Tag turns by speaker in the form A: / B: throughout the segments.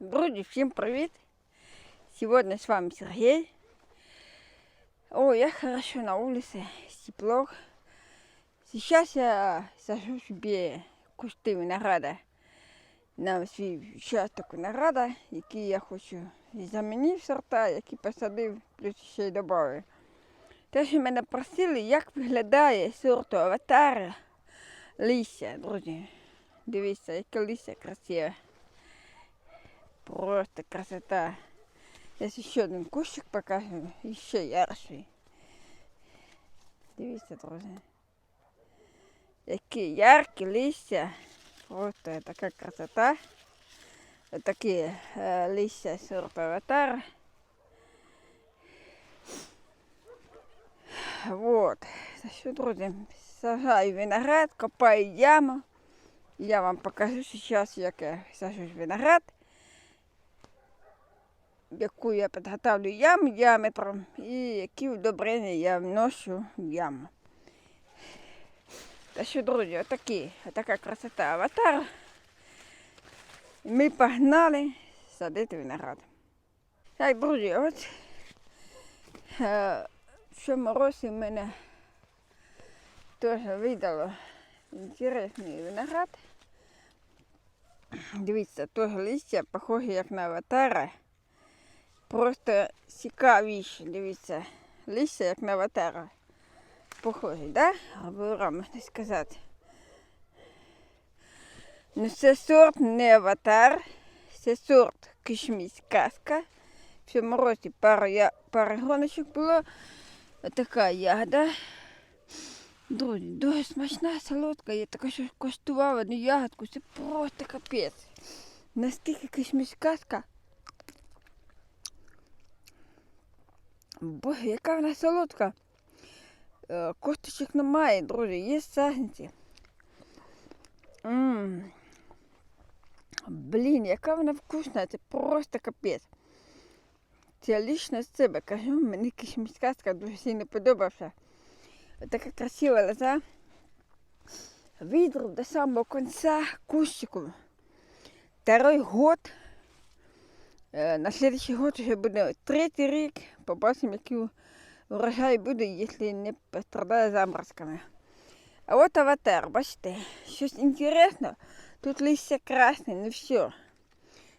A: Друзі, всем привет! Сегодня с вами Сергей. О, я хорошо на улице, тепло. Сейчас я сажу себе кусти винограда на свій участок винограда, який я хочу замінив сорта, які посадив, плюс ще й додав. Те, що мене просили, як виглядає сорт аватара листя, друзі. Дивіться, яке листя красиве. Просто красота. Зараз ще один кущик покажу, і ще ярший. Дивіться, друзі. Які яркі листя. Просто така красота. Такі е, листя сорту аватар. Вот. Так що, друзі, сажаю виноград, копаю яму. Я вам покажу сейчас, як я сажу виноград. Яку я підготовлю яму діаметром і які удобрення я вношу в яму. Та що, друзі, отакі, отака красота аватар. Ми погнали садити виноград. Так, друзі, от е, в цьому році мене теж видало інтересний виноград. Дивіться, теж листя похоже як на аватара. Просто цікавіше, дивіться, листя як на аватара. Похожі, да? Або можна сказати. Ну це сорт не аватар, це сорт кишмісь казка. В цьому році пару, я, пару гроночок було. Така ягода. Друзі, дуже смачна солодка. Я така що коштувала одну ягодку, це просто капець. Настільки кишмісь казка. Боже, яка вона солодка. Е, Косточок немає, друзі, є сагнці. Блін, яка вона вкусна, це просто капець. Це лично з себе кажу, мені кишмісь казка дуже сильно подобався. Така красива лоза. Видру до самого конца кущику. Второй год. Е, На следующий год вже буде третій рік. Побачимо, який урожай буде, якщо не пострадає заморозками. А от аватар, бачите, щось інтересно. Тут листя красне, не все.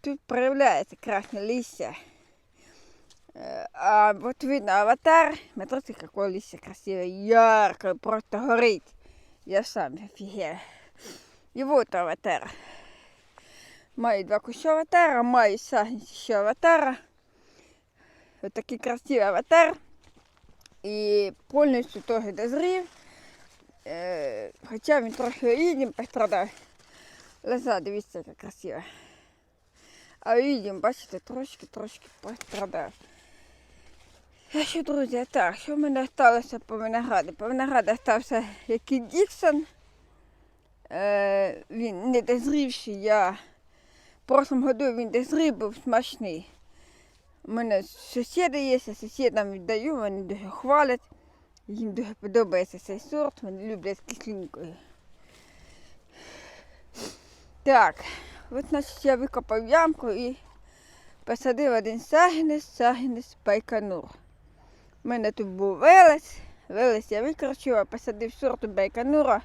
A: Тут проявляється красне листя. Э, А вот видно аватар. Смотрите, какое листья красивое, яркое, просто горит. Я сам офигел. И вот аватар. Маю два куща аватара, маю сагниці ще аватара. Вот такий красивий аватар. І повністю теж дозрів. Е, хоча він трохи їдім пострадав. Лоза, дивіться, яка красива. А їдім, бачите, трошки-трошки пострадав. А що, друзі, так, що в мене сталося по винограду? По винограду стався який Діксон. Е, він не дозрівший, я в прошлому году він дозрів, був смачний. У мене сусіди є, сусідам віддаю, вони дуже хвалять. Їм дуже подобається цей сорт, вони люблять з кислинкою. Так, от значить я викопав ямку і посадив один сагінець, сагінець байконур. У мене тут був велес. Велес я викорчував, посадив сорту байконура.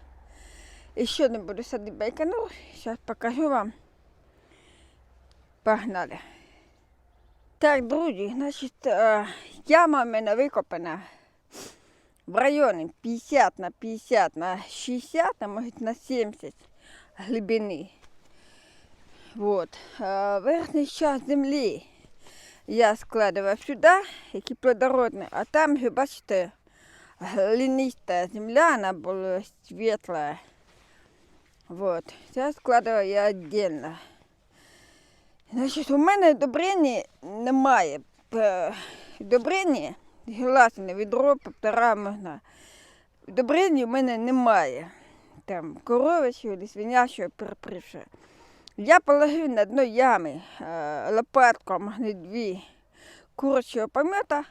A: І ще не буду садити байконур. Зараз покажу вам. Погнали. Так, друзі, значить, е, яма в мене викопана в районі 50 на 50 на 60, а може на 70 глибини. Вот. Е, Верхній час землі я складываю сюда, які плодородні, а там же, бачите, глиниста земля, она была светлая. Вот. Це складываю я отдельно. Значить, у мене удобрення немає. П- Удобрення, гласне відро, півтора можна. Удобрення у мене немає. Там коровичого свинячого перепривши. Я положив на дно ями е, лопатку, а може дві курочого помета.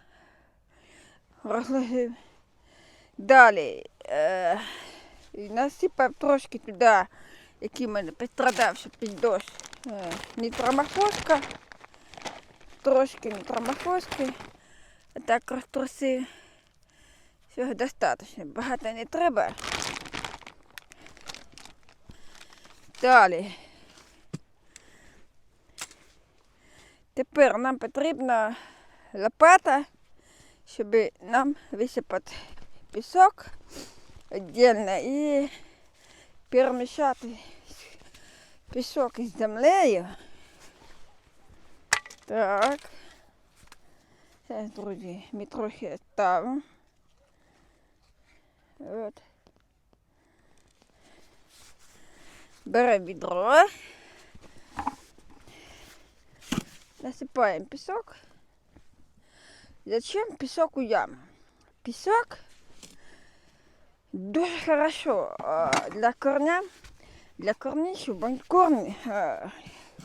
A: Розложив. Далі е, насипав трошки туди, який в мене пострадався під дощ. Е, нітромофоска, трошки нітромофоски. Так розтрусив. Всього достатньо. Багато не треба. Далі. Тепер нам потрібна лопата, щоб нам висипати пісок віддільно і перемішати пісок із землею. Так. Зараз, друзі, ми трохи ставимо. От. Беремо відро. Насипаємо пісок. Зачем пісок у яму? Пісок дуже хорошо а, для корня, Для щоб вони- корні, а,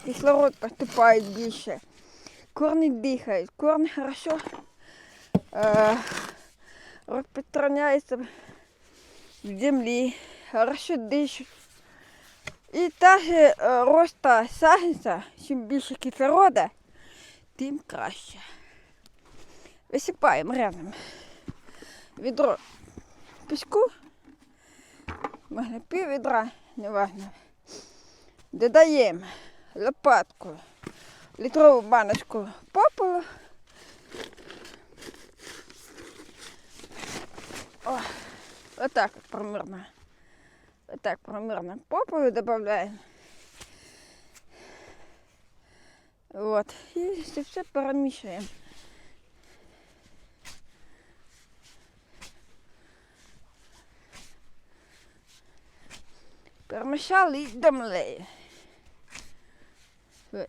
A: кислород поступає більше. Корні дихають, корні хорошо а, розпространяються в землі, хорошо дишуть. І також роста саженця, чим більше кислорода, тим краще. Висипаємо рядом відро піску, можна пів відра, неважно. Додаємо лопатку, літрову баночку попелу. О, отак от примерно. Отак примерно попелу додаємо. Вот. І все перемішуємо. Перемішали і домлею.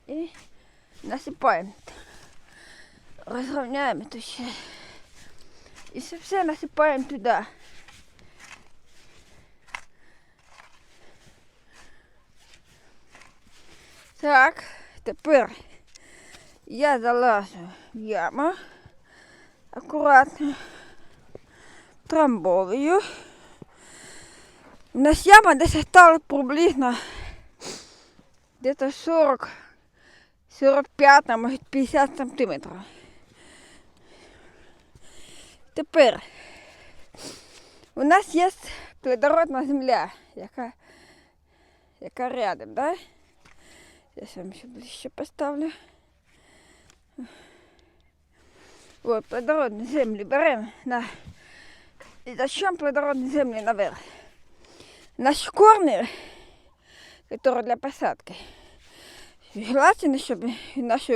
A: І насипаємо. Розрівняємо то ще. І це все насипаємо туди. Так, тепер я залажу в яму. Акуратно. Трамбовую. У нас яма десь стала приблизно где-то 40, 45, а може 50 сантиметрів. Тепер у нас є плодородна земля, яка, яка рядом, да? Я вам ще ближче поставлю. Вот, плодородні землі беремо на. І зачем плодородні землі наверх? Наші корни, которые для посадки. Желательно, щоб наш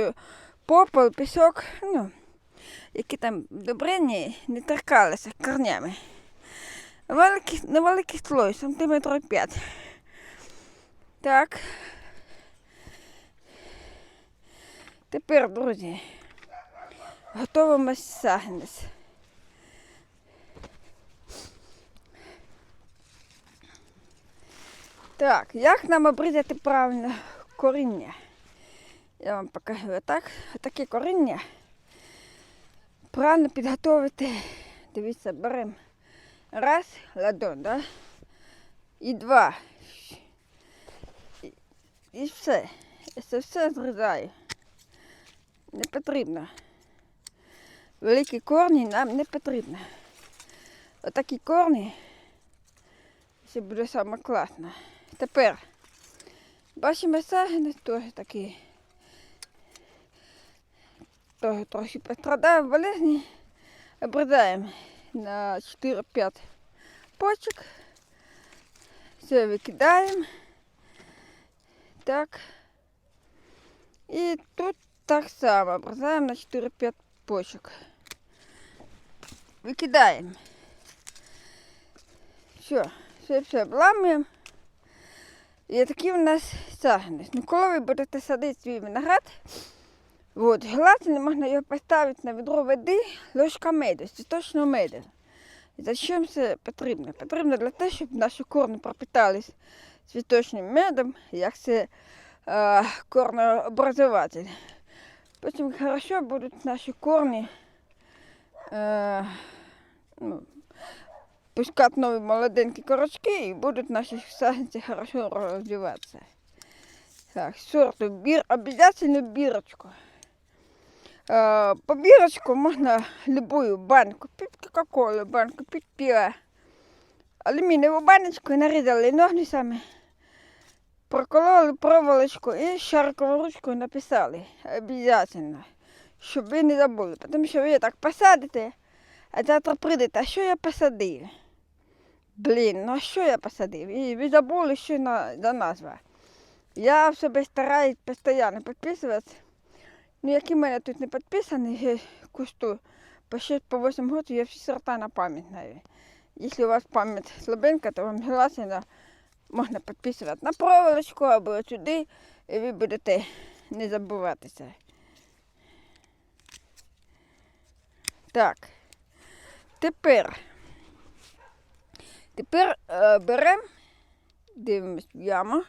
A: попел, пісок, ну, які там добрення, не торкалися корнями. Великий, невеликий слой, сантиметрів 5. Так. Тепер, друзі, готуємо сагнес. Так, як нам обрізати правильно коріння? Я вам покажу отак. Таке коріння. Правильно підготовити. Дивіться, беремо раз ладон, да? І два. І, все. Це все зрізаю. Не потрібно. Великі корні нам не потрібно. Отакі корні. Це буде саме класно. Тепер бачимо сагинець теж такий. Теж трохи пострадає в болезні. Обрізаємо на 4-5 почок. Все викидаємо. Так. І тут так само обрізаємо на 4-5 почок. Викидаємо. Все, все, все обламуємо. І такий у нас сагнець. Ну, коли ви будете садити свій виноград, от, желательно можна його поставити на відро води, ложка меду, цвіточного меду. Зачем це потрібно? Потрібно для того, щоб наші корни пропитались цвіточним медом, як це е, корнообразователь. Потім хорошо будуть наші корні е, ну, пускати нові молоденькі корочки і будуть наші саженці хорошо розвиватися. Так, сорту бір, обязательно бірочку. Е, по бірочку можна любую банку, під Кока-Колу, банку, під піва. Алюмінієву баночку нарізали ножницями, прокололи проволочку і шариковою ручкою написали. Обязательно. Щоб ви не забули. Тому що ви так посадите, а завтра прийдете, а що я посадив? Блін, ну що я посадив? І ви забули, що на, за назва. Я в себе стараюсь постійно підписуватися. Ну, які в мене тут не підписані, я кусту по 6 по 8 років, я всі сорта на пам'ять знаю. Якщо у вас пам'ять слабенька, то вам желательно можна підписувати на проволочку або сюди, і ви будете не забуватися. Так. Тепер. Тепер е, беремо, дивимось в яму.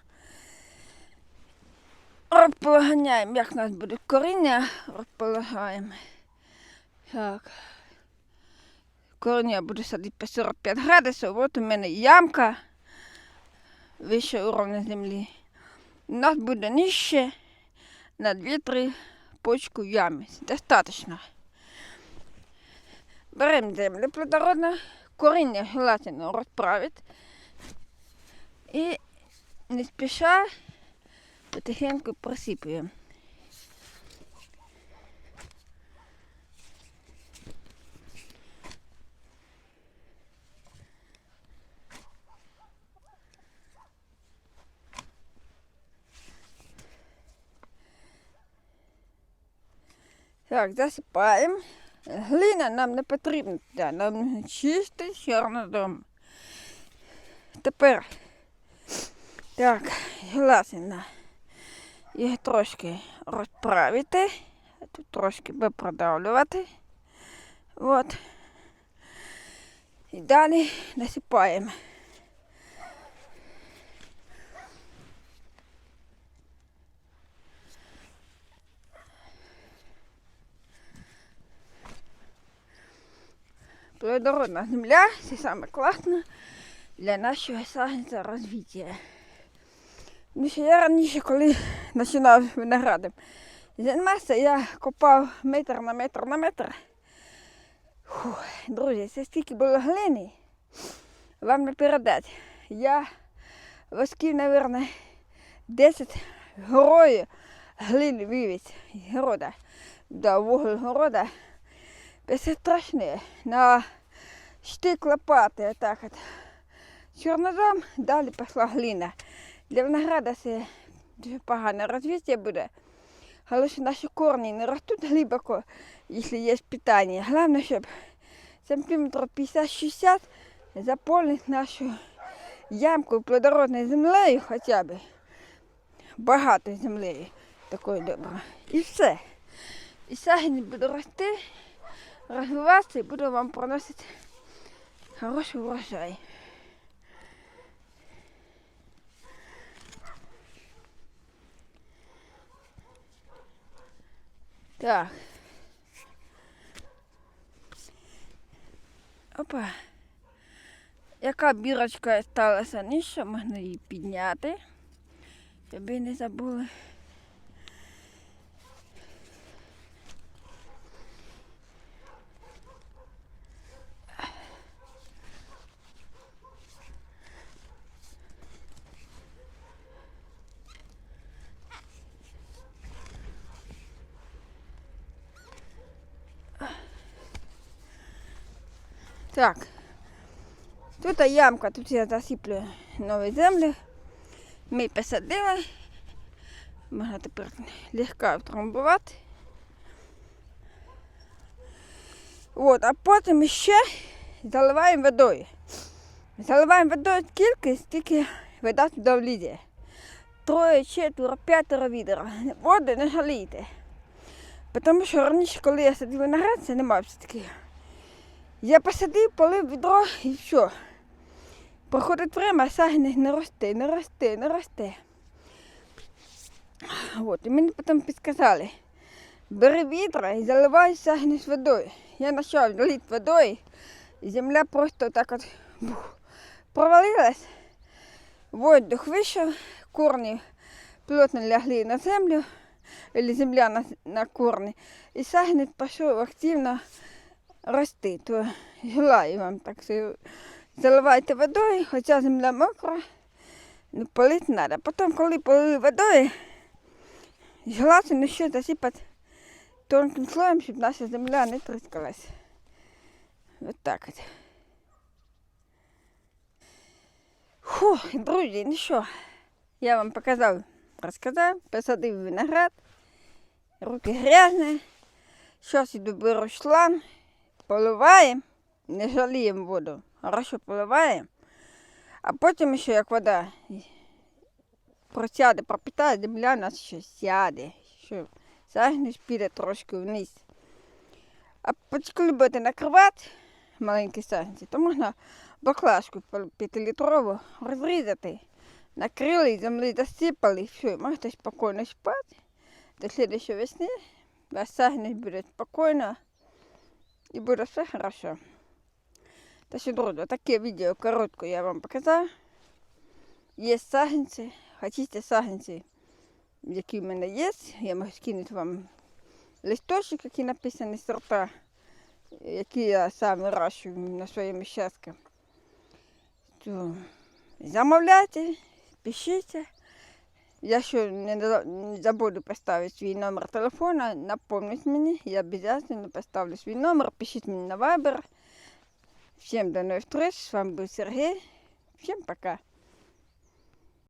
A: Розполагаємо, як у нас буде коріння, розполагаємо. Так. Коріння буду садити по 45 градусів. От у мене ямка вище уровня землі. У нас буде нижче на 2-3 почку в ямі. Достаточно. Беремо землю плодородну, коріння желательно розправити. І не спіша потихеньку просипуємо. Так, засипаємо. Глина нам не потрібна, нам чистий чорнодом. Тепер так, желательно їх трошки розправити, тут трошки би продавлювати. От. І далі насипаємо. Плодородна земля це саме класно для нашого сагнення розвиття. Ну, ще я раніше, коли починав виноградом займатися, я копав метр на метр на метр. Фух, друзі, це стільки було глини. Вам не передати. Я восків, мабуть, 10 горою глини вивіз з города. До вугол города. Це страшне. На штик лопати отак от. Чорнозем, далі пішла глина. Для винограда це дуже погане розвиття буде. Але що наші корні не ростуть глибоко, якщо є питання. Головне, щоб сантиметрів 50-60 заповнити нашу ямку плодородною землею хоча б. Багато землею такою доброю. І все. І сагін буде рости, розвиватися і буде вам приносити хороший урожай. Так. Опа. Яка бірочка сталася нижче, можна її підняти, щоб не забули. Так. Тут ямка, тут я засиплю нові землі. Ми посадили. Можна тепер легко втрамбувати. От, а потім ще заливаємо водою. Заливаємо водою скільки, стільки вода туди влізе. Троє, четверо, п'ятеро відер. Води не жалійте. Тому що раніше, коли я садив виноград, це немає все-таки. Я посадив, полив відро і все. Проходить время, а сагни не росте, не росте, не росте. От, і мені потім підказали, бери відра і заливай сагни з водою. Я почав лити водою, і земля просто так от бух, провалилась. Воздух вийшов, корні плотно лягли на землю, или земля на, на корни, і сагнет пішов активно рости. То желаю вам так що заливайте водою, хоча земля мокра, ну полити треба. Потім, коли полили водою, желательно ще засипати тонким слоєм, щоб наша земля не тріскалась. От так от. Фу, друзі, ну що, я вам показав, розказав, посадив виноград, руки грязні. Зараз іду беру шланг, поливаємо, не жаліємо воду, хорошо поливаємо. А потім ще як вода просяде, пропитає, земля у нас ще сяде, що загнеш піде трошки вниз. А коли будете накривати маленькі сагнці, то можна баклажку п'ятилітрову розрізати. Накрили, землі засипали, все, можете спокійно спати. До слідчої весни ваш сагнець буде спокійно і буде все хорошо. Та що, друзі, таке відео коротко я вам показав. Є сагнці, хочете сагнці, які в мене є, я можу скинути вам листочок, які написані сорта, які я сам вирощую на своєму щастку. Замовляйте, пишіть. Я ще не забуду поставити свій номер телефона, напомніть мені, я обов'язково поставлю свій номер, пишіть мені на вайбер. Всім до нових встреч, з вами був Сергій. Всім пока.